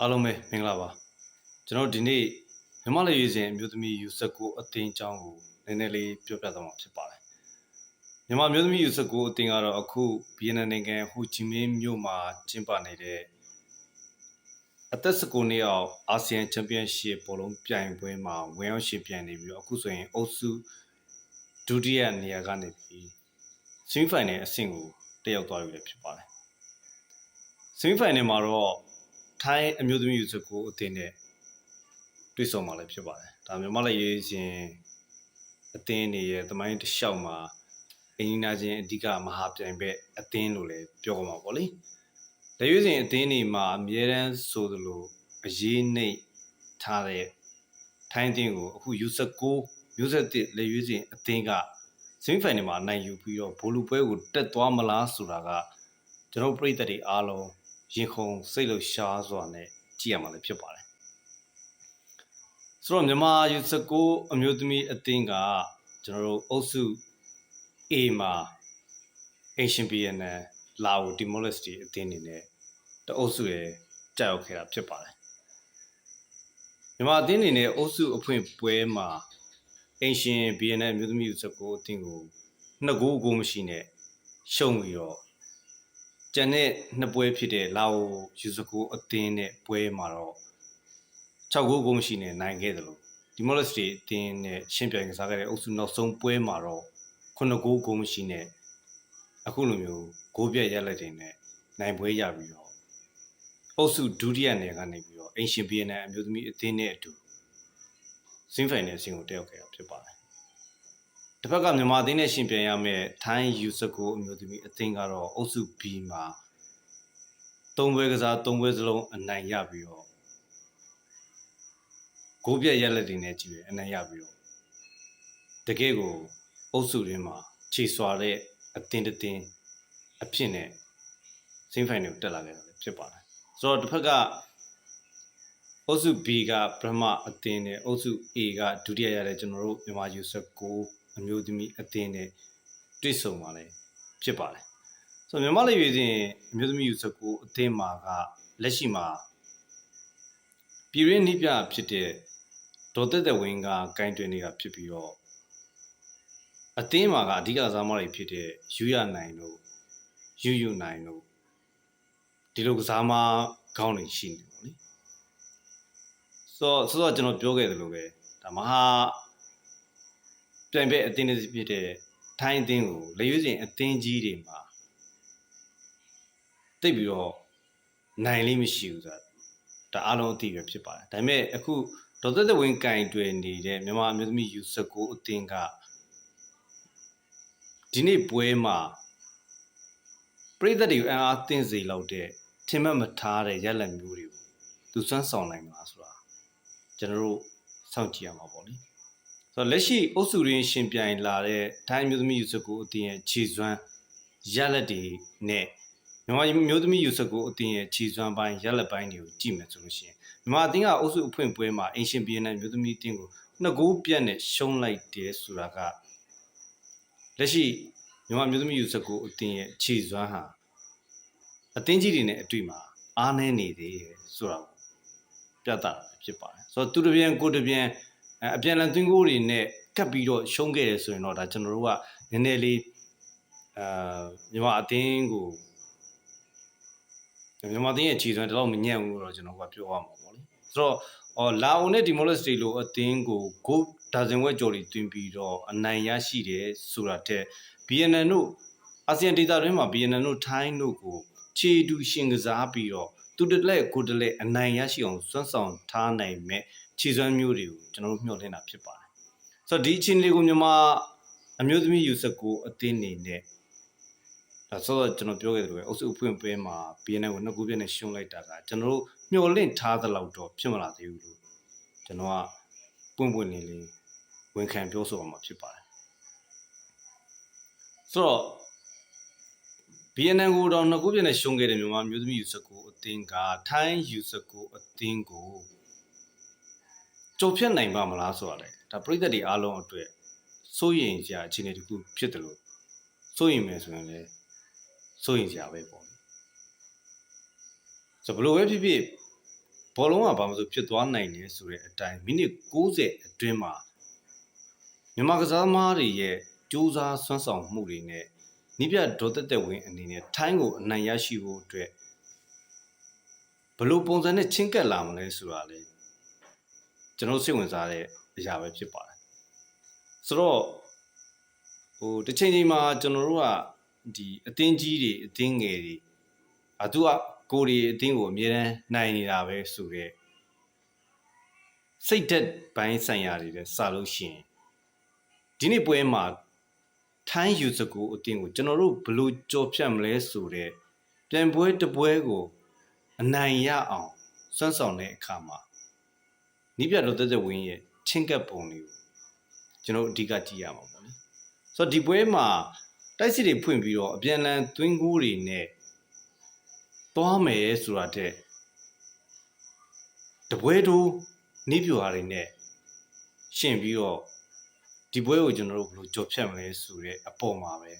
အားလုံးပဲမင်္ဂလာပါကျွန်တော်ဒီနေ့မြမလေးရွေးစဉ်အမျိုးသမီးယူဆက်ကိုအတင်းအကြောင်းကိုနည်းနည်းလေးပြောပြသွားမှာဖြစ်ပါတယ်မြမအမျိုးသမီးယူဆက်ကိုအတင်းကတော့အခုဗီယက်နမ်နိုင်ငံဟူချီမင်းမြို့မှာကျင်းပနေတဲ့အသက်19နှစ်အောက်အာဆီယံချန်ပီယံရှစ်ဘောလုံးပြိုင်ပွဲမှာဝင်ရောက်ရှင်ပြိုင်နေပြီးတော့အခုဆိုရင်အုပ်စုဒုတိယနေရာကနေပြီးဆီမီဖိုင်နယ်အဆင့်ကိုတက်ရောက်သွားပြီလည်းဖြစ်ပါတယ်ဆီမီဖိုင်နယ်မှာတော့ ထိုင်းအမျိုးသမီးယူစကိုအတင်းနဲ့တွေ့ဆုံมาလည်းဖြစ်ပါတယ်ဒါမြန်မာလည်းရေးရှင်အတင်းနေရဲ့သမိုင်းတစ်လျှောက်မှာအင်းနာချင်းအဓိကမဟာပြိုင်ဘက်အတင်းလို့လည်းပြောကြမှာပေါ့လေလက်ရွေးစဉ်အတင်းနေမှာအမြဲတမ်းဆိုသလိုအရေးနှိပ်ထားတဲ့ထိုင်းအတင်းကိုအခုယူဆက်ကိုယူဆက်တစ်လက်ရွေးစဉ်အတင်းကစင်ဖိုင်နယ်မှာနိုင်ယူပြီးတော့ဘောလူပွဲကိုတက်သွားမလားဆိုတာကကျွန်တော်ပြည်သက်တွေအားလုံး ရင်ခုန်စိတ်လှရှားစွာနဲ့ကြည့်ရမှာလည်းဖြစ်ပါတယ်ဆိုတော့မြန်မာယူစကိုအမျိုးသမီးအသင်းကကျွန်တော်တို့အုပ်စု A မှာ Asian BNN လာအို Timor Leste အသင်းနေနဲ့တအုပ်စုရဲ့ကြောက်ရောက်ခဲ့တာဖြစ်ပါတယ်မြန်မာအသင်းနေနဲ့အုပ်စုအဖွင့်ပွဲမှာ Asian BNN အမျိုးသမီးယူစကိုအသင်းကိုနှစ်ဂိုးအဂိုးမရှိနဲ့ရှုံးပြီးတော့ ကျန်တဲ့နှစ်ပွဲဖြစ်တဲ့လာအိုယူစကိုအသင်းနဲ့ပွဲမှာတော့6ဂိုးကုန်ရှိနေနိုင်ခဲ့တယ်လို့ဒီမော်လက်စတီအသင်းနဲ့ရှင်းပြိုင်ကစားခဲ့တဲ့အုပ်စုနောက်ဆုံးပွဲမှာတော့9ဂိုးကုန်ရှိနေအခုလိုမျိုးဂိုးပြက်ရလက်တွေနဲ့နိုင်ပွဲရပြီးတော့အုပ်စုဒုတိယနေကနေပြီးတော့အင်ရှင်ဘီယန်အမျိုးသမီးအသင်းနဲ့အတူစင်ဖိုင်နယ်အဆင့်ကိုတက်ရောက်ခဲ့တာဖြစ်ပါတယ် တစ်ဖက်ကမြန်မာအသင်းနဲ့ရှင်ပြိုင်ရမယ့်ထိုင်းယူစကိုအမျိုးသမီးအသင်းကတော့အုပ်စု B မှာသုံးပွဲကစားသုံးပွဲစလုံးအနိုင်ရပြီးတော့ဂိုးပြက်ရက်လက်တွေနဲ့ကြည့်ရအနိုင်ရပြီးတော့တကယ်ကိုအုပ်စုရင်းမှာခြေစွာတဲ့အသင်းတစ်သင်းအဖြစ်နဲ့စင်ဖိုင်တွေကိုတက်လာခဲ့တာလည်းဖြစ်ပါတယ်ဆိုတော့တစ်ဖက်ကအုပ်စု B ကပထမအသင်းနဲ့အုပ်စု A ကဒုတိယရတဲ့ကျွန်တော်တို့မြန်မာယူဆက်ကို အမျိုးသမီးအသင်းနဲ့တွေ့ဆုံပါလဲဖြစ်ပါတယ်ဆိုတော့မြန်မာလေရွေးစဉ်အမျိုးသမီးယူဆက်ကိုအသင်းမှာကလက်ရှိမှာပြည်ရင်းနှိပြဖြစ်တဲ့ဒေါ်တက်တဲ့ဝင်းကကင်တွင်နေတာဖြစ်ပြီးတော့အသင်းမှာကအဓိကစားမတွေဖြစ်တဲ့ယူရနိုင်တို့ယူယူနိုင်တို့ဒီလိုကစားမခေါင်းတွေရှိနေပေါ့လေဆိုတော့ဆိုတော့ကျွန်တော်ပြောခဲ့တယ်လို့ပဲဒါမဟာ ပြိုင်ဘက်အသင်းတွေဖြစ်တဲ့ထိုင်းအသင်းကိုလေရွေးစဉ်အသင်းကြီးတွေမှာတိတ်ပြီးတော့နိုင်လေးမရှိဘူးဆိုတာဒါအားလုံးအသိပဲဖြစ်ပါတယ်ဒါပေမဲ့အခုဒေါ်သက်သက်ဝင်းကင်တွယ်နေတဲ့မြန်မာအမျိုးသမီးယူဆက်ကိုအသင်းကဒီနေ့ပွဲမှာပြည်သက်တွေကိုအအားသင့်စေလောက်တဲ့ထင်မှတ်မထားတဲ့ရက်လက်မျိုးတွေကိုသူစွမ်းဆောင်နိုင်မှာဆိုတာကျွန်တော်တို့စောင့်ကြည့်ရမှာပေါ့လေ ဆိုတော့လက်ရှိအုပ်စုရင်းရှင်ပြိုင်လာတဲ့ထိုင်းမျိုးသမီးယူစကိုအတင်းရဲ့ခြေစွမ်းရက်လက်တွေနဲ့မြန်မာမျိုးသမီးယူစကိုအတင်းရဲ့ခြေစွမ်းပိုင်းရက်လက်ပိုင်းတွေကိုကြည့်မယ်ဆိုလို့ရှိရင်မြန်မာအတင်းကအုပ်စုအဖွင့်ပွဲမှာအင်ရှင်ဘီယန်မျိုးသမီးအတင်းကိုနှစ်ဂိုးပြတ်နဲ့ရှုံးလိုက်တယ်ဆိုတာကလက်ရှိမြန်မာမျိုးသမီးယူစကိုအတင်းရဲ့ခြေစွမ်းဟာအတင်းကြီးတွေနဲ့အတွေ့မှာအားနည်းနေသေးတယ်ဆိုတာကိုပြသတာဖြစ်ပါတယ်ဆိုတော့သူတစ်ပြန်ကိုတစ်ပြန် အပြန်လန်သွင်းကိုတွေနဲ့ကပ်ပြီးတော့ရှုံးခဲ့တယ်ဆိုရင်တော့ဒါကျွန်တော်တို့ကနည်းနည်းလေးအာမြန်မာအတင်းကိုမြန်မာအတင်းရဲ့ခြေစွမ်းတော့မညံ့ဘူးလို့တော့ကျွန်တော်ကပြောရမှာပေါ့လေဆိုတော့အော်လာအိုနဲ့ဒီမိုလက်စတီလိုအသင်းကိုဂိုးဒါဇင်ဝက်ကျော်တွေတွင်ပြီးတော့အနိုင်ရရှိတယ်ဆိုတာတဲ့ BNN တို့အာဆီယံဒေသတွင်းမှာ BNN တို့ထိုင်းတို့ကိုခြေတူရှင်ကစားပြီးတော့သူတလက်ကိုတလက်အနိုင်ရရှိအောင်စွမ်းဆောင်ထားနိုင်မဲ့ ခြေစွမ်းမျိုးတွေကိုကျွန်တော်တို့မျှော်လင့်တာဖြစ်ပါတယ်ဆိုတော့ဒီအချင်းလေးကိုမြန်မာအမျိုးသမီးယူဆက်ကိုအသင်းနေနဲ့ဒါဆိုတော့ကျွန်တော်ပြောခဲ့သလိုပဲအုပ်စုဖွင့်ပွဲမှာ BNN ကိုနှစ်ခုပြည့်နဲ့ရှုံးလိုက်တာကကျွန်တော်တို့မျှော်လင့်ထားသလောက်တော့ဖြစ်မလာသေးဘူးလို့ကျွန်တော်ကပွင့်ပွင့်လေးလေးဝန်ခံပြောဆိုအောင်မှာဖြစ်ပါတယ်ဆိုတော့ BNN ကိုတော့နှစ်ခုပြည့်နဲ့ရှုံးခဲ့တဲ့မြန်မာမျိုးသမီးယူဆက်ကိုအသင်းကထိုင်းယူဆက်ကိုအသင်းကို ကြုံဖြတ်နိုင်ပါမလားဆိုတာလေဒါပြည်သက်တွေအားလုံးအတွက်စိုးရင်စရာအခြေအနေတစ်ခုဖြစ်တယ်လို့စိုးရင်မယ်ဆိုရင်လည်းစိုးရင်စရာပဲပေါ့ဆိုဘလို့ပဲဖြစ်ဖြစ်ဘောလုံးကဘာမှမဆိုဖြစ်သွားနိုင်တယ်ဆိုတဲ့အတိုင်းမိနစ်60အတွင်းမှာမြန်မာကစားသမားတွေရဲ့ကြိုးစားဆွမ်းဆောင်မှုတွေနဲ့နိပြဒေါ်တက်တက်ဝင်းအနေနဲ့ထိုင်းကိုအနိုင်ရရှိဖို့အတွက်ဘယ်လိုပုံစံနဲ့ချင်းကပ်လာမလဲဆိုတာလေ ကျွန်တော်စိတ်ဝင်စားတဲ့အရာပဲဖြစ်ပါတယ်ဆိုတော့ဟိုတစ်ချိန်ချိန်မှာကျွန်တော်တို့ကဒီအသင်းကြီးတွေအသင်းငယ်တွေအတူကကိုယ်တွေအသင်းကိုအမြဲတမ်းနိုင်နေတာပဲဆိုတော့စိတ်သက်ပိုင်းဆိုင်ရာတွေလည်းစလို့ရှိရင်ဒီနေ့ပွဲမှာထိုင်းယူစကူအသင်းကိုကျွန်တော်တို့ဘယ်လိုကြော်ဖြတ်မလဲဆိုတော့ပြန်ပွဲတစ်ပွဲကိုအနိုင်ရအောင်စွမ်းဆောင်တဲ့အခါမှာ နိပြတော်သက်သက်ဝင်းရဲ့ချင်းကပ်ပုံလေးကိုကျွန်တော်အဓိကကြည့်ရမှာပေါ့လေဆိုတော့ဒီပွဲမှာတိုက်စစ်တွေဖွင့်ပြီးတော့အပြန်အလှန်သွင်းကိုးတွေနဲ့သွားမယ်ဆိုတာတဲ့တပွဲတို့နိပြွာတွေနဲ့ရှင်ပြီးတော့ဒီပွဲကိုကျွန်တော်တို့ဘယ်လိုကြော်ဖြတ်မလဲဆိုတဲ့အပေါ်မှာပဲ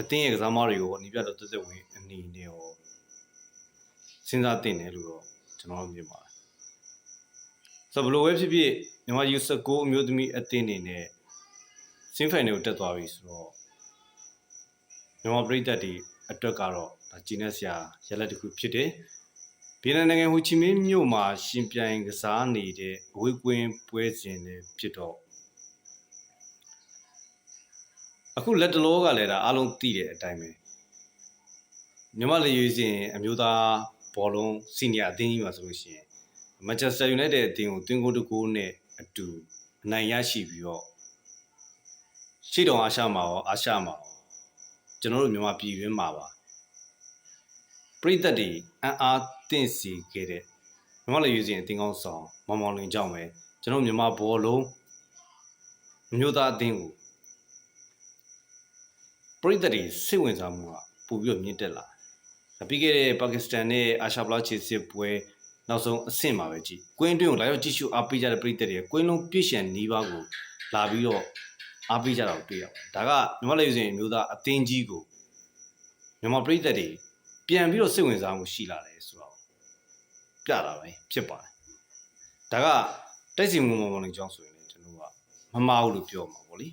အတင်းရဲ့ကစားမတွေကိုနိပြတော်သက်သက်ဝင်အနေနဲ့ရောစဉ်းစားတင်တယ်လို့တော့ ကျွန်တော်တို့မြင်ပါတယ်ဆိုတော့ဘယ်လိုပဲဖြစ်ဖြစ်မြန်မာယူဆကိုအမျိုးသမီးအသင်းနေနဲ့စင်ဖိုင်တွေကိုတက်သွားပြီဆိုတော့မြန်မာပြည်သက်တွေအတွက်ကတော့ဒါဂျီနက်ဆရာရလက်တစ်ခုဖြစ်တယ်ဗီယက်နမ်နိုင်ငံဟိုချီမင်းမြို့မှာရှင်ပြိုင်ကစားနေတဲ့အဝေးကွင်းပွဲစဉ်တွေဖြစ်တော့အခုလက်တလောကလည်းဒါအားလုံးသိတဲ့အတိုင်းပဲမြန်မာလေရွေးစဉ်အမျိုးသား ဘောလုံးစီနီယာအသင်းကြီးမှာဆိုလို့ရှိရင်မန်ချက်စတာယူနိုက်တက်အသင်းကိုတွင်းကိုတကိုးနဲ့အတူအနိုင်ရရှိပြီးတော့ရှေ့တော်အာရှမှာရောအာရှမှာရောကျွန်တော်တို့မြန်မာပြည်တွင်းမှာပါပြည်သက်တွေအံ့အားသင့်စီခဲ့တဲ့မြန်မာလေရွေးစဉ်အသင်းကောင်းဆောင်မောင်မောင်လင်ကြောင့်ပဲကျွန်တော်မြန်မာဘောလုံးမျိုးသားအသင်းကိုပြည်သက်တွေစိတ်ဝင်စားမှုကပိုပြီးတော့မြင့်တက်လာတယ် ပြီးခဲ့တဲ့ပါကစ္စတန်နဲ့အာရှဗလာချီစစ်ပွဲနောက်ဆုံးအဆင့်မှာပဲကြည့်ကွင်းတွင်းကိုလာရောက်ကြည့်ရှုအားပေးကြတဲ့ပြည်သက်တွေကွင်းလုံးပြည့်ရှံနီးပါးကိုလာပြီးတော့အားပေးကြတာကိုတွေ့ရပါတယ်ဒါကမြန်မာလေစဉ်မျိုးသားအသင်းကြီးကိုမြန်မာပြည်သက်တွေပြန်ပြီးတော့စိတ်ဝင်စားမှုရှိလာတယ်ဆိုတော့ပြတာပဲဖြစ်ပါတယ်ဒါကတိုက်စီမှုမောင်မောင်လေးကြောင်းဆိုရင်လည်းကျွန်တော်ကမမဟုတ်လို့ပြောမှာပေါ့လေ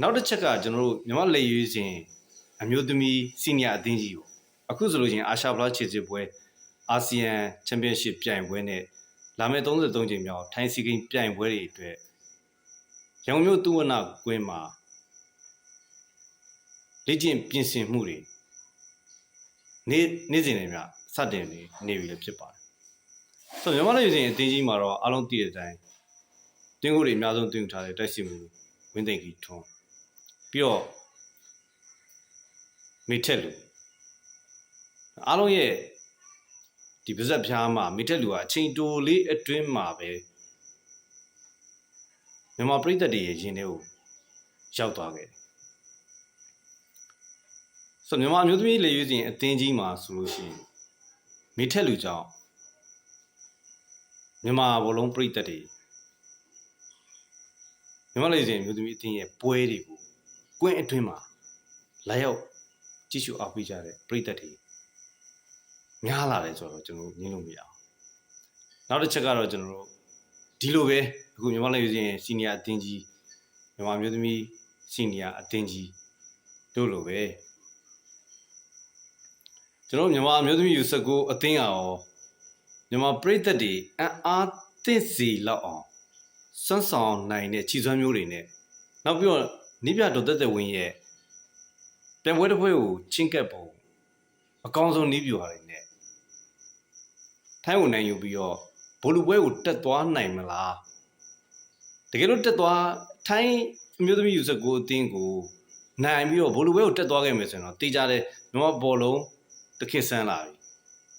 နောက်တစ်ချက်ကကျွန်တော်တို့မြန်မာလေရွေးစဉ် အမျိုးသမီးစီနီယာအသင်းကြီးကိုအခုဆိုလို့ချင်းအာရှဗလာခြေစစ်ပွဲအာဆီယံချန်ပီယံရှစ်ပြိုင်ပွဲနဲ့လာမယ့်33ချိန်မြောက်ထိုင်းစီဂိမ်းပြိုင်ပွဲတွေအတွက်ရန်ကုန်မြို့သူဝနာကွင်းမှာလေ့ကျင့်ပြင်ဆင်မှုတွေနေ့နေ့စဉ်တွေမြစတင်နေနေပြီလည်းဖြစ်ပါတယ်။ဆိုတော့မြန်မာလူရှင်အတင်းကြီးမှာတော့အားလုံးသိတဲ့အတိုင်းတင်းကိုတွေအများဆုံးတင်ထားတဲ့တိုက်စီမှုဝင်းသိန်ကြီးထွန်းပြီးတော့ မိထက်လူအားလုံးရဲ့ဒီပါဇက်ဖျားမှာမိထက်လူကအချိန်တိုလေးအတွင်းမှာပဲမြန်မာပြည်သက်တွေရဲ့ရင်ထဲကိုရောက်သွားခဲ့တယ်ဆိုမြန်မာမျိုးသမီးလေရွေးစဉ်အတင်းကြီးမှာဆိုလို့ရှိရင်မိထက်လူကြောင့်မြန်မာဘောလုံးပြည်သက်တွေမြန်မာလေစဉ်မျိုးသမီးအတင်းရဲ့ပွဲတွေကိုကွင်းအတွင်းမှာလာရောက် ကြည့်ရှုအားပေးကြတဲ့ပြည်သက်တွေများလာတယ်ဆိုတော့ကျွန်တော်ညင်းလို့မရအောင်နောက်တစ်ချက်ကတော့ကျွန်တော်တို့ဒီလိုပဲအခုမြန်မာလေစဉ်စီနီယာအတင်းကြီးမြန်မာမျိုးသမီးစီနီယာအတင်းကြီးတို့လိုပဲကျွန်တော်မြန်မာအမျိုးသမီးယူဆက်ကိုအသင်းအောင်မြန်မာပြည်သက်တွေအံ့အားသင့်စီလောက်အောင်စွန့်ဆောင်နိုင်တဲ့ခြေစွမ်းမျိုးတွေနဲ့နောက်ပြီးတော့နိပြတော်သက်သက်ဝင်းရဲ့ ပြန်ပွဲတစ်ပွဲကိုချင်းကပ်ပုံအကောင်းဆုံးနိပြွာတွေနဲ့ထိုင်းကိုနိုင်ယူပြီးတော့ဘိုလူပွဲကိုတက်သွားနိုင်မလားတကယ်လို့တက်သွားထိုင်းအမျိုးသမီးယူဆက်ကိုအသင်းကိုနိုင်ပြီးတော့ဘိုလူပွဲကိုတက်သွားခဲ့မယ်ဆိုရင်တော့တေးကြတဲ့မြန်မာဘောလုံးတခေတ်ဆန်းလာပြီ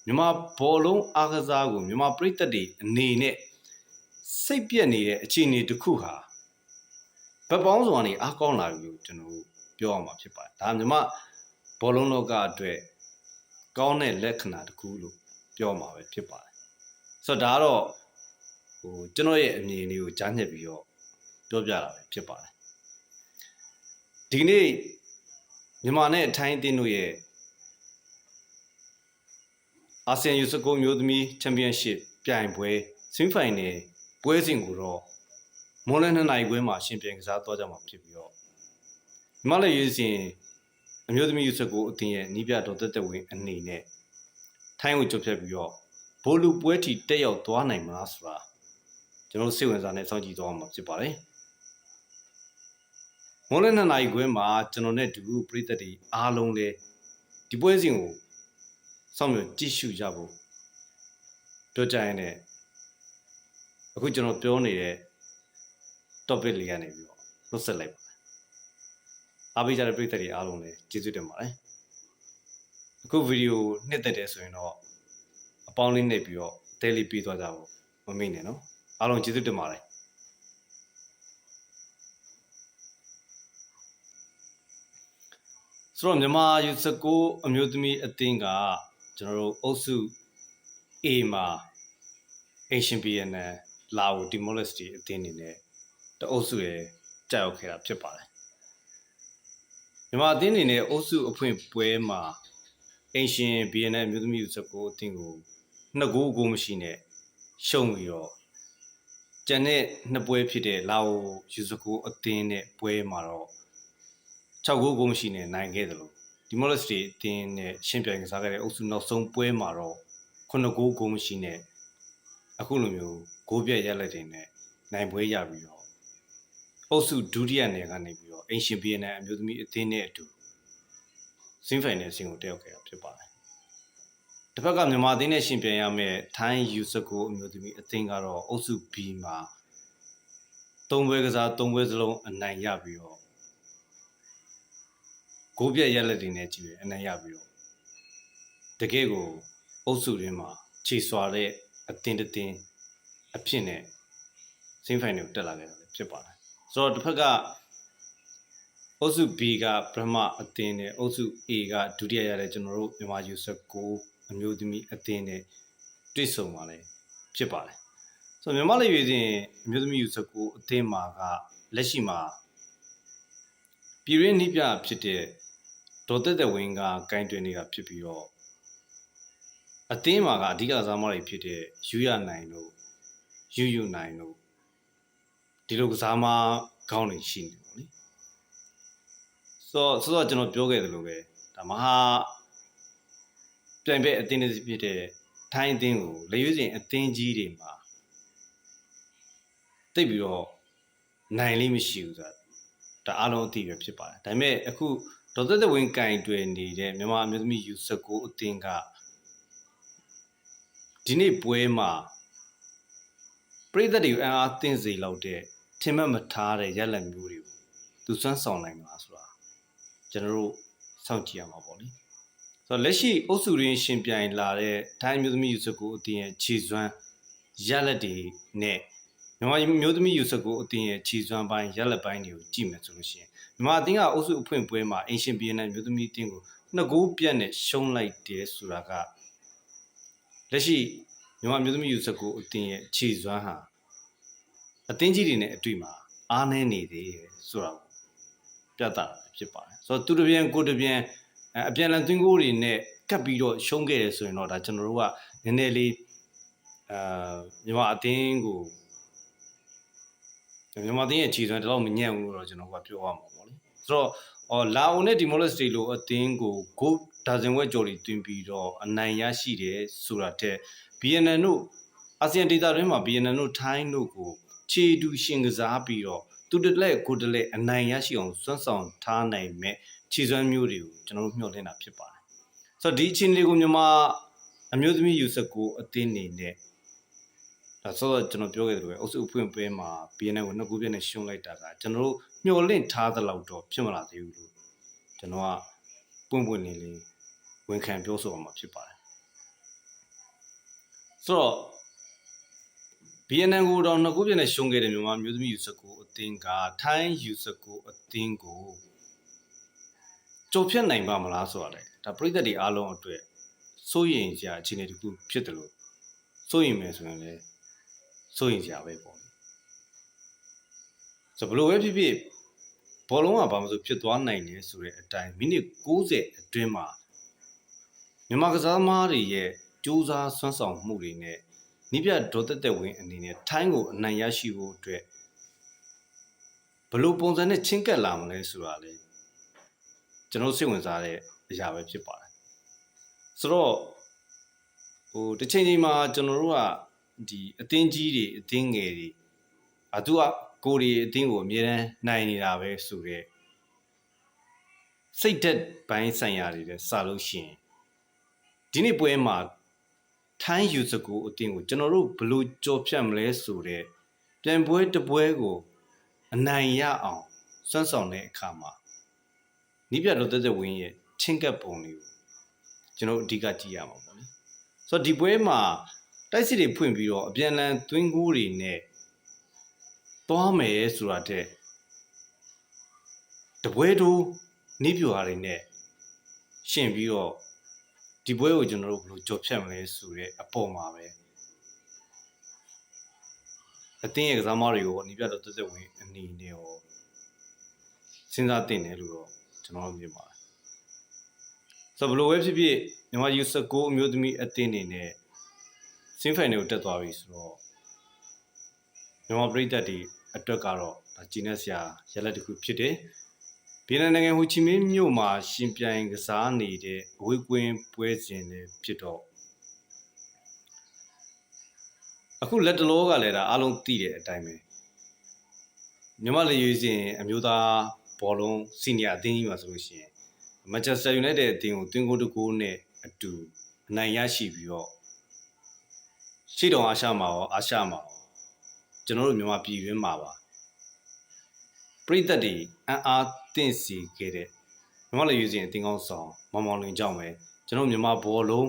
မြန်မာဘောလုံးအားကစားကိုမြန်မာပြည်သက်တွေအနေနဲ့စိတ်ပြက်နေတဲ့အခြေအနေတစ်ခုဟာဗတ်ပေါင်းစုံကနေအားကောင်းလာပြီလို့ကျွန်တော် ပြောရမှာဖြစ်ပါတယ်ဒါမြန်မာဘောလုံးလောကအတွက်ကောင်းတဲ့လက္ခဏာတစ်ခုလို့ပြောမှာပဲဖြစ်ပါတယ်ဆိုတော့ဒါကတော့ဟိုကျွန်တော်ရဲ့အမြင်လေးကိုကြားညက်ပြီးတော့ပြောပြတာပဲဖြစ်ပါတယ်ဒီနေ့မြန်မာနဲ့အထိုင်းအသင်းတို့ရဲ့အာဆီယံယူစကိုမျိုးသမီးချန်ပီယံရှစ်ပြိုင်ပွဲစင်ဖိုင်နယ်ပွဲစဉ်ကိုတော့မွန်လ2နိုင်ခွဲမှာရှင်ပြိုင်ကစားသွားကြမှာဖြစ်ပြီးတော့ဒီ မှာလည်းရည်စဉ်အမျိုးသမီးယူစကိုအသင်းရဲ့နီးပြတော်သက်သက်ဝင်အနေနဲ့ထိုင်းကိုကြုတ်ဖြတ်ပြီးတော့ဘိုလူပွဲတီတက်ရောက်သွားနိုင်မလားဆိုတာကျွန်တော်စိတ်ဝင်စားနေစောင့်ကြည့်သွားမှာဖြစ်ပါတယ်မွန်လ2နိုင်ခွဲမှာကျွန်တော်နဲ့တူပြည်သက်တွေအားလုံးလည်းဒီပွဲစဉ်ကိုစောင့်မျှော်ကြည့်ရှုကြဖို့ပြောကြရင်လည်းအခုကျွန်တော်ပြောနေတဲ့ topic လေးကနေပြီးတော့လွတ်ဆက်လိုက်ပါတယ် အားပေးကြတဲ့ပရိသတ်တွေအားလုံးလည်းကျေးဇူးတင်ပါတယ်အခုဗီဒီယိုနှစ်သက်တယ်ဆိုရင်တော့အပေါင်းလေးနှိပ်ပြီးတော့တဲလေးပြီးသွားကြဖို့မမေ့နဲ့နော်အားလုံးကျေးဇူးတင်ပါတယ်ဆိုတော့မြန်မာယူစကိုအမျိုးသမီးအသင်းကကျွန်တော်တို့အုပ်စု A မှာ Asian BNN လာဝတီမိုလက်စတီအသင်းအနေနဲ့တအုပ်စုရဲ့ကြောက်ရောက်ခဲ့တာဖြစ်ပါတယ် မြန်မာအသင်းအနေနဲ့အုပ်စုအဖွင့်ပွဲမှာ Asian BNN အမျိုးသမီးယူစကိုအသင်းကိုနှစ်ဂိုးအကိုမရှိနဲ့ရှုံးပြီးတော့ကျန်တဲ့နှစ်ပွဲဖြစ်တဲ့လာအိုယူစကိုအသင်းနဲ့ပွဲမှာတော့6ဂိုးကိုမရှိနဲ့နိုင်ခဲ့တယ်လို့ဒီမိုလက်စတီအသင်းနဲ့ရှင်းပြိုင်ကစားခဲ့တဲ့အုပ်စုနောက်ဆုံးပွဲမှာတော့9ဂိုးကိုမရှိနဲ့အခုလိုမျိုးဂိုးပြက်ရလက်တွေနဲ့နိုင်ပွဲရပြီးတော့အုပ်စုဒုတိယနယ်ကနေပြီး တော့အင်ရှင်ဘီယန်အမျိုးသမီးအသင်းနဲ့အတူစင်ဖိုင်နယ်ဆင်ကိုတက်ရောက်ခဲ့တာဖြစ်ပါတယ်။တစ်ဖက်ကမြန်မာအသင်းနဲ့ရှင်ပြိုင်ရမယ့်ထိုင်းယူစကိုအမျိုးသမီးအသင်းကတော့အုပ်စု B မှာ၃ပွဲကစား၃ပွဲစလုံးအနိုင်ရပြီးတော့ဂိုးပြက်ရက်လက်တွေနဲ့ကြည့်ရအနိုင်ရပြီးတော့တကယ်ကိုအုပ်စုရင်းမှာခြေစွာတဲ့အတင်းတတင်းအဖြစ်နဲ့စင်းဖိုင်တွေကိုတက်လာခဲ့တာလည်းဖြစ်ပါတယ်ဆိုတော့တစ်ဖက်က အုပ်စု B ကပထမအတင်းနဲ့အုပ်စု A ကဒုတိယရတဲ့ကျွန်တော်တို့မြန်မာယူဆက်ကိုအမျိုးသမီးအတင်းနဲ့တွေ့ဆုံပါလေဖြစ်ပါတယ်ဆိုတော့မြန်မာလေရွေးစဉ်အမျိုးသမီးယူဆက်ကိုအတင်းမှာကလက်ရှိမှာပြည်ရင်းနှိပြဖြစ်တဲ့ဒေါ်တက်တဲ့ဝင်းကကင်တွင်နေတာဖြစ်ပြီးတော့အသင်းမှာကအဓိကစားမတွေဖြစ်တဲ့ယူရနိုင်တို့ယူယူနိုင်တို့ဒီလိုကစားမကောင်းနေရှိနေပေါ့လေ ဆိုတော့ဆိုတော့ကျွန်တော်ပြောခဲ့တယ်လို့ပဲဒါမဟာပြိုင်ဘက်အသင်းတွေဖြစ်တဲ့ထိုင်းအသင်းကိုလေရွေးစဉ်အသင်းကြီးတွေမှာတိတ်ပြီးတော့နိုင်လေးမရှိဘူးဆိုတာဒါအားလုံးအသိပဲဖြစ်ပါတယ်ဒါပေမဲ့အခုဒေါ်သက်သက်ဝင်းကင်တွယ်နေတဲ့မြန်မာအမျိုးသမီးယူဆကိုအသင်းကဒီနေ့ပွဲမှာပြည်သက်တွေကိုအအားသင့်စေလောက်တဲ့ထင်မှတ်မထားတဲ့ရက်လက်မျိုးတွေကိုသူစွမ်းဆောင်နိုင်မှာဆိုတာ ကျွန်တော်တို့စောင့်ကြည့်ရမှာပေါ့လေဆိုတော့လက်ရှိအုပ်စုရင်းရှင်ပြိုင်လာတဲ့ထိုင်းမျိုးသမီးယူဆကိုအသင်းရဲ့ခြေစွမ်းရက်လက်တွေနဲ့မြန်မာမျိုးသမီးယူဆကိုအသင်းရဲ့ခြေစွမ်းပိုင်းရက်လက်ပိုင်းတွေကိုကြည့်မယ်ဆိုလို့ရှိရင်မြန်မာအသင်းကအုပ်စုအဖွင့်ပွဲမှာအင်ရှင်ဘီယန်နဲ့မျိုးသမီးအသင်းကိုနှစ်ဂိုးပြတ်နဲ့ရှုံးလိုက်တယ်ဆိုတာကလက်ရှိမြန်မာမျိုးသမီးယူဆကိုအသင်းရဲ့ခြေစွမ်းဟာအသင်းကြီးတွေနဲ့အတွေ့မှာအားနည်းနေသေးတယ်ဆိုတာကို ပြသတာဖြစ်ပါတယ်ဆိုတော့သူတပြန်ကိုတပြန်အပြန်လန်သွင်းကိုတွေနဲ့ကပ်ပြီးတော့ရှုံးခဲ့တယ်ဆိုရင်တော့ဒါကျွန်တော်တို့ကနည်းနည်းလေးအာမြန်မာအသင်းကိုမြန်မာအသင်းရဲ့ခြေစွမ်းတော့မညံ့ဘူးလို့တော့ကျွန်တော်ကပြောရမှာပေါ့လေဆိုတော့အော်လာအိုနဲ့ဒီမိုလက်စတီလိုအသင်းကိုဂိုးဒါဇင်ဝက်ကျော်တွေတွင်ပြီးတော့အနိုင်ရရှိတယ်ဆိုတာတဲ့ BNN တို့အာဆီယံဒေသတွင်းမှာ BNN တို့ထိုင်းတို့ကိုခြေတူရှင်ကစားပြီးတော့ သူတလက်ကိုတလက်အနိုင်ရရှိအောင်စွမ်းဆောင်ထားနိုင်မဲ့ခြေစွမ်းမျိုးတွေကိုကျွန်တော်တို့မျှော်လင့်တာဖြစ်ပါတယ်ဆိုတော့ဒီအခြေအနေကိုမြန်မာအမျိုးသမီးယူဆက်ကိုအသင်းနေနဲ့ဒါဆိုတော့ကျွန်တော်ပြောခဲ့သလိုပဲအုပ်စုဖွင့်ပွဲမှာ BNN ကိုနှစ်ခုပြည့်နဲ့ရှုံးလိုက်တာကကျွန်တော်တို့မျှော်လင့်ထားသလောက်တော့ဖြစ်မလာသေးဘူးလို့ကျွန်တော်ကပွင့်ပွင့်နေလေးဝန်ခံပြောဆိုအောင်မှာဖြစ်ပါတယ်ဆိုတော့ BNN ကိုတော့နှစ်ခုပြည့်နဲ့ရှုံးခဲ့တဲ့မြန်မာမျိုးသမီးယူဆက်ကိုအသင်းကထိုင်းယူဆက်ကိုအသင်းကိုကြုံဖြတ်နိုင်ပါမလားဆိုရတယ်ဒါပြည်သက်တွေအားလုံးအတွက်စိုးရင်စရာအခြေအနေတစ်ခုဖြစ်တယ်လို့စိုးရင်မယ်ဆိုရင်လည်းစိုးရင်စရာပဲပေါ့ဆိုဘလို့ပဲဖြစ်ဖြစ်ဘောလုံးကဘာမှမဆိုဖြစ်သွားနိုင်တယ်ဆိုတဲ့အတိုင်းမိနစ်60အတွင်းမှာမြန်မာကစားသမားတွေရဲ့စူးစမ်းဆွမ်းဆောင်မှုတွေနဲ့ နိပြဒေါ်တက်တက်ဝင်းအနေနဲ့ထိုင်းကိုအနိုင်ရရှိဖို့အတွက်ဘယ်လိုပုံစံနဲ့ချင်းကပ်လာမလဲဆိုတာလေကျွန်တော်စိတ်ဝင်စားတဲ့အရာပဲဖြစ်ပါတယ်ဆိုတော့ဟိုတစ်ချိန်ချိန်မှာကျွန်တော်တို့ကဒီအတင်းကြီးတွေအတင်းငယ်တွေအတူကကိုယ်တွေအတင်းကိုအမြဲတမ်းနိုင်နေတာပဲဆိုတော့စိတ်သက်ပိုင်းဆိုင်ရာတွေလည်းစလို့ရှိရင်ဒီနေ့ပွဲမှာ ထိုင်းယူစကူအတင်းကိုကျွန်တော်တို့ဘယ်လိုကြော်ဖြတ်မလဲဆိုတော့ပြန်ပွဲတစ်ပွဲကိုအနိုင်ရအောင်စွမ်းဆောင်တဲ့အခါမှာနိပြတော်သက်သက်ဝင်းရဲ့ချင်းကပ်ပုံလေးကိုကျွန်တော်အဓိကကြည့်ရမှာပေါ့လေဆိုတော့ဒီပွဲမှာတိုက်စစ်တွေဖွင့်ပြီးတော့အပြန်အလှန်သွင်းကူးတွေနဲ့သွားမယ်ဆိုတာတဲ့တပွဲတူနိပြွာတွေနဲ့ရှင်းပြီးတော့ ဒီပွဲကိုကျွန်တော်တို့ဘယ်လိုကြော်ဖြတ်မလဲဆိုတဲ့အပေါ်မှာပဲအတင်းရဲ့ကစားမတွေကိုအနိပြတော်သက်သက်ဝင်အနေနဲ့ရောစဉ်းစားတင်တယ်လို့တော့ကျွန်တော်တို့မြင်ပါတယ်ဆိုတော့ဘယ်လိုပဲဖြစ်ဖြစ်မြန်မာယူဆကိုအမျိုးသမီးအတင်းနေနဲ့စင်းဖိုင်တွေကိုတက်သွားပြီဆိုတော့မြန်မာပြည်သက်တွေအတွက်ကတော့ဒါဂျီနက်ဆရာရလက်တစ်ခုဖြစ်တယ် ဗီယက်နမ်နိုင်ငံဟိုချီမင်းမြို့မှာရှင်ပြိုင်ကစားနေတဲ့အဝေးကွင်းပွဲစဉ်တွေဖြစ်တော့အခုလက်တလောကလည်းဒါအားလုံးသိတဲ့အတိုင်းပဲမြန်မာလေရွေးစဉ်အမျိုးသားဘောလုံးစီနီယာအသင်းကြီးမှာဆိုလို့ရှိရင်မန်ချက်စတာယူနိုက်တက်အသင်းကိုတွင်းကိုတကိုးနဲ့အတူအနိုင်ရရှိပြီးတော့ရှေ့တော်အာရှမှာရောအာရှမှာရောကျွန်တော်တို့မြန်မာပြည်တွင်းမှာပါ ပြည်သက်တွေအံ့အားသင့်စီခဲ့တဲ့မြန်မာလေရွေးစဉ်အသင်းကောင်းဆောင်မောင်မောင်လင်ကြောင့်ပဲကျွန်တော်မြန်မာဘောလုံး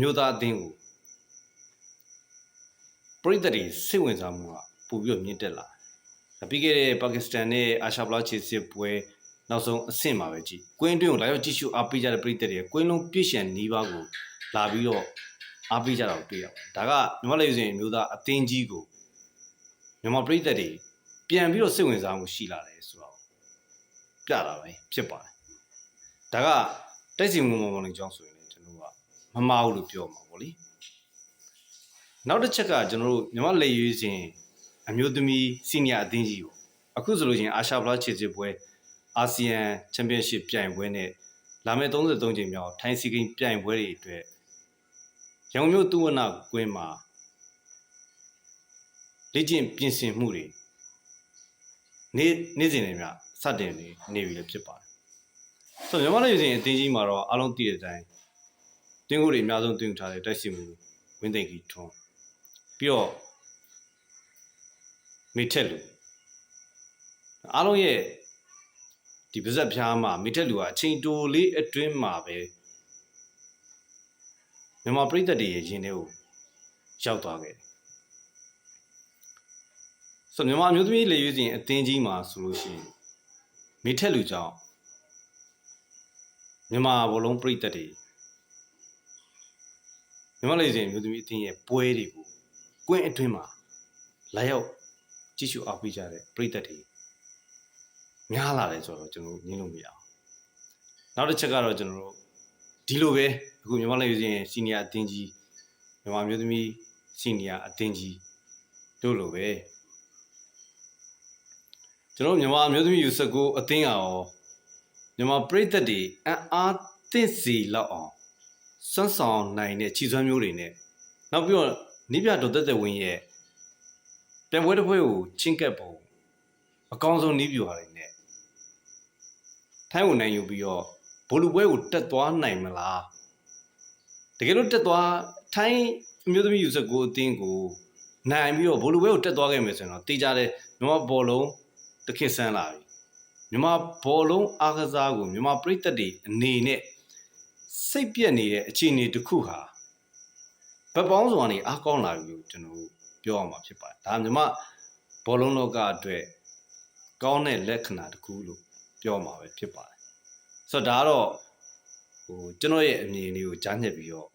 မျိုးသားအသင်းကိုပြည်သက်တွေစိတ်ဝင်စားမှုကပိုပြီးတော့မြင့်တက်လာတယ်ပြီးခဲ့တဲ့ပါကစ္စတန်နဲ့အာရှဗလာချီစစ်ပွဲနောက်ဆုံးအဆင့်မှာပဲကြည့်ကွင်းတွင်းကိုလာရောက်ကြည့်ရှုအားပေးကြတဲ့ပြည်သက်တွေကွင်းလုံးပြည့်ရှံနီးပါးကိုလာပြီးတော့အားပေးကြတာကိုတွေ့ရပါတယ်ဒါကမြန်မာလေစဉ်မျိုးသားအသင်းကြီးကိုမြန်မာပြည်သက်တွေ ပြန်ပြီးတော့စိတ်ဝင်စားမှုရှိလာတယ်ဆိုတော့ပြတာပဲဖြစ်ပါတယ်ဒါကတိုက်စီမှုမောင်မောင်လေးကြောင်းဆိုရင်လည်းကျွန်တော်ကမမဟုတ်လို့ပြောမှာပေါ့လေနောက်တစ်ချက်ကကျွန်တော်တို့မြန်မာလေရွေးစဉ်အမျိုးသမီးစီနီယာအသင်းကြီးကိုအခုဆိုလို့ချင်းအာရှဗလာခြေစစ်ပွဲအာဆီယံချန်ပီယံရှစ်ပြိုင်ပွဲနဲ့လာမယ့်33ချိန်မြောက်ထိုင်းစီကိန်းပြိုင်ပွဲတွေအတွက်ရောင်မြို့သူဝနကွင်းမှာလေ့ကျင့်ပြင်ဆင်မှုတွေ နေ့နေ့စဉ်တွေမြစတင်နေနေပြီလည်းဖြစ်ပါတယ်။ဆိုတော့မြန်မာနိုင်ငံအတင်းကြီးမှာတော့အားလုံးသိတဲ့အတိုင်းတင်းကိုတွေအများဆုံးတင်ထားတဲ့တိုက်စီမှုဝင်းသိန်ကြီးထွန်းပြီးတော့မိထက်လူအားလုံးရဲ့ဒီပါဇက်ဖျားမှာမိထက်လူကအချိန်တိုလေးအတွင်းမှာပဲမြန်မာပြည်သက်တွေရဲ့ရင်ထဲကိုရောက်သွားခဲ့တယ် ဆိုတော့မြန်မာမျိုးသမီးလေရွေးစဉ်အတင်းကြီးမှာဆိုလို့ရှိရင်မိထက်လူကြောင့်မြန်မာဘောလုံးပြည်သက်တွေမြန်မာလေစဉ်မျိုးသမီးအတင်းရဲ့ပွဲတွေကိုကွင်းအတွင်းမှာလာရောက်ကြည့်ရှုအားပေးကြတဲ့ပြည်သက်တွေများလာတယ်ဆိုတော့ကျွန်တော်ညင်းလို့မရအောင်နောက်တစ်ချက်ကတော့ကျွန်တော်တို့ဒီလိုပဲအခုမြန်မာလေစဉ်စီနီယာအတင်းကြီးမြန်မာမျိုးသမီးစီနီယာအတင်းကြီးတို့လိုပဲ ကျွန်တော်မြန်မာအမျိုးသမီးယူဆက်ကိုအသင်းအောင်မြန်မာပြည်သက်တွေအံ့အားသင့်စီလောက်အောင်စွမ်းဆောင်နိုင်တဲ့ခြေစွမ်းမျိုးတွေနဲ့နောက်ပြီးတော့နိပြတော်သက်သက်ဝင်းရဲ့ပြန်ပွဲတစ်ပွဲကိုချင်းကပ်ပုံအကောင်းဆုံးနိပြွာတွေနဲ့ထိုင်းဝင်နိုင်ယူပြီးတော့ဘိုလူပွဲကိုတက်သွားနိုင်မလားတကယ်လို့တက်သွားထိုင်းအမျိုးသမီးယူဆက်ကိုအသင်းကိုနိုင်ပြီးတော့ဘိုလူပွဲကိုတက်သွားခဲ့မယ်ဆိုရင်တော့တေးကြတဲ့မြန်မာဘောလုံး တခေတ်ဆန်းလာပြီမြန်မာဘောလုံးအားကစားကိုမြန်မာပြည်သက်တွေအနေနဲ့စိတ်ပြက်နေတဲ့အခြေအနေတစ်ခုဟာဗတ်ပေါင်းစွာနေအားကောင်းလာပြီလို့ကျွန်တော်ပြောအောင်မှာဖြစ်ပါတယ်ဒါမြန်မာဘောလုံးလောကအတွက်ကောင်းတဲ့လက္ခဏာတစ်ခုလို့ပြောမှာပဲဖြစ်ပါတယ်ဆိုတော့ဒါကတော့ဟိုကျွန်တော်ရဲ့အမြင်လေးကိုကြားညက်ပြီးတော့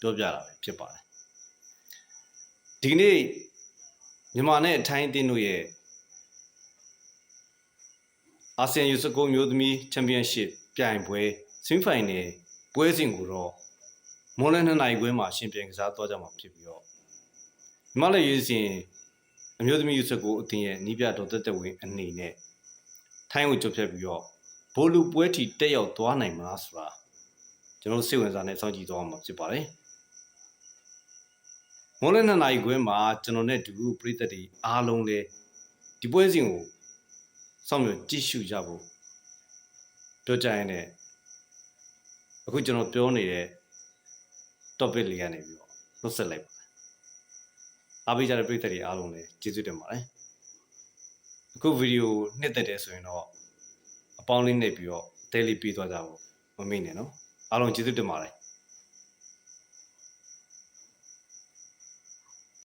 ပြောပြတာပဲဖြစ်ပါတယ်ဒီနေ့မြန်မာနဲ့အထိုင်းအသင်းတို့ရဲ့ အာဆီယံယူစကိုမျိုးသမီးချန်ပီယံရှစ်ပြိုင်ပွဲဆင်းဖိုင်နယ်ပွဲစဉ်ကိုတော့မွန်လဲ2နာရီခွဲမှာရှင်ပြန်ကစားသွားကြမှာဖြစ်ပြီးတော့ဒီမလည်းရေးစဉ်အမျိုးသမီးယူဆက်ကိုအတင်ရဲ့နီးပြတော်တက်တက်ဝင်အနေနဲ့ထိုင်းကိုကြုတ်ဖြတ်ပြီးတော့ဘိုလူပွဲထီတက်ရောက်သွားနိုင်မလားဆိုတာကျွန်တော်စိတ်ဝင်စားနေစောင့်ကြည့်သွားမှာဖြစ်ပါတယ်မွန်လဲ2နာရီခွဲမှာကျွန်တော်နဲ့တူပြည်သက်တွေအားလုံးလည်းဒီပွဲစဉ်ကို စောင့်မျှော်ကြည့်ရှုကြဖို့ပြောကြရင်လည်းအခုကျွန်တော်ပြောနေတဲ့ topic လေးကနေပြီးတော့လွတ်ဆက်လိုက်ပါတယ်အားပေးကြတဲ့ပရိသတ်တွေအားလုံးလည်းကျေးဇူးတင်ပါတယ်အခုဗီဒီယိုနှစ်သက်တယ်ဆိုရင်တော့အပေါင်းလေးနှိပ်ပြီးတော့တဲလေးပြီးသွားကြဖို့မမေ့နဲ့နော်အားလုံးကျေးဇူးတင်ပါတယ်